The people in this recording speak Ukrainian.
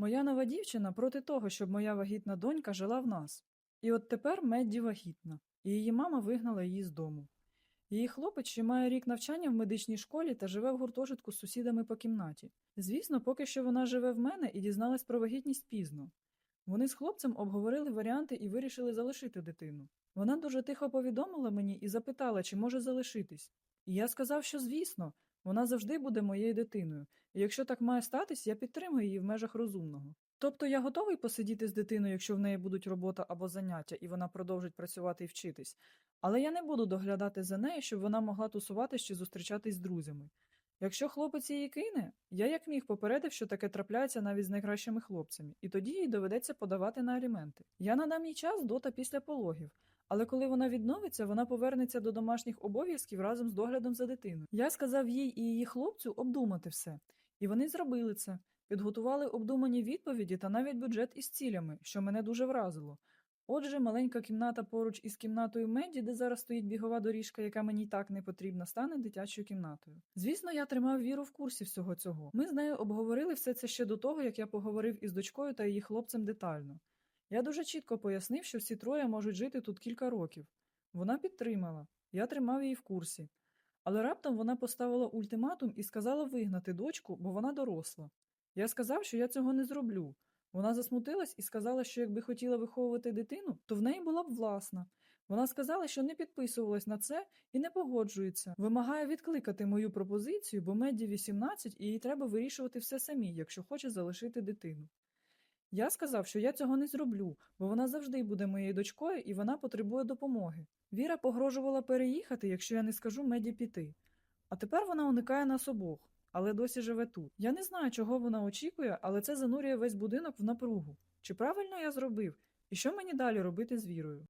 Моя нова дівчина проти того, щоб моя вагітна донька жила в нас. І от тепер Медді вагітна, і її мама вигнала її з дому. Її хлопець ще має рік навчання в медичній школі та живе в гуртожитку з сусідами по кімнаті. Звісно, поки що вона живе в мене і дізналась про вагітність пізно. Вони з хлопцем обговорили варіанти і вирішили залишити дитину. Вона дуже тихо повідомила мені і запитала, чи може залишитись. І я сказав, що звісно, вона завжди буде моєю дитиною, і якщо так має статись, я підтримую її в межах розумного. Тобто я готовий посидіти з дитиною, якщо в неї будуть робота або заняття, і вона продовжить працювати і вчитись, але я не буду доглядати за нею, щоб вона могла тусуватись чи зустрічатись з друзями. Якщо хлопець її кине, я як міг попередив, що таке трапляється навіть з найкращими хлопцями, і тоді їй доведеться подавати на аліменти. Я надам їй час до та після пологів, але коли вона відновиться, вона повернеться до домашніх обов'язків разом з доглядом за дитиною. Я сказав їй і її хлопцю обдумати все, і вони зробили це. Підготували обдумані відповіді та навіть бюджет із цілями, що мене дуже вразило. Отже, маленька кімната поруч із кімнатою Меді, де зараз стоїть бігова доріжка, яка мені так не потрібна, стане дитячою кімнатою. Звісно, я тримав віру в курсі всього цього. Ми з нею обговорили все це ще до того, як я поговорив із дочкою та її хлопцем детально. Я дуже чітко пояснив, що всі троє можуть жити тут кілька років. Вона підтримала, я тримав її в курсі. Але раптом вона поставила ультиматум і сказала вигнати дочку, бо вона доросла. Я сказав, що я цього не зроблю. Вона засмутилась і сказала, що якби хотіла виховувати дитину, то в неї була б власна. Вона сказала, що не підписувалась на це і не погоджується. Вимагає відкликати мою пропозицію, бо Медді 18 і їй треба вирішувати все самій, якщо хоче залишити дитину. Я сказав, що я цього не зроблю, бо вона завжди буде моєю дочкою і вона потребує допомоги. Віра погрожувала переїхати, якщо я не скажу Меді піти. А тепер вона уникає нас обох, але досі живе тут. Я не знаю, чого вона очікує, але це занурює весь будинок в напругу. Чи правильно я зробив? І що мені далі робити з вірою?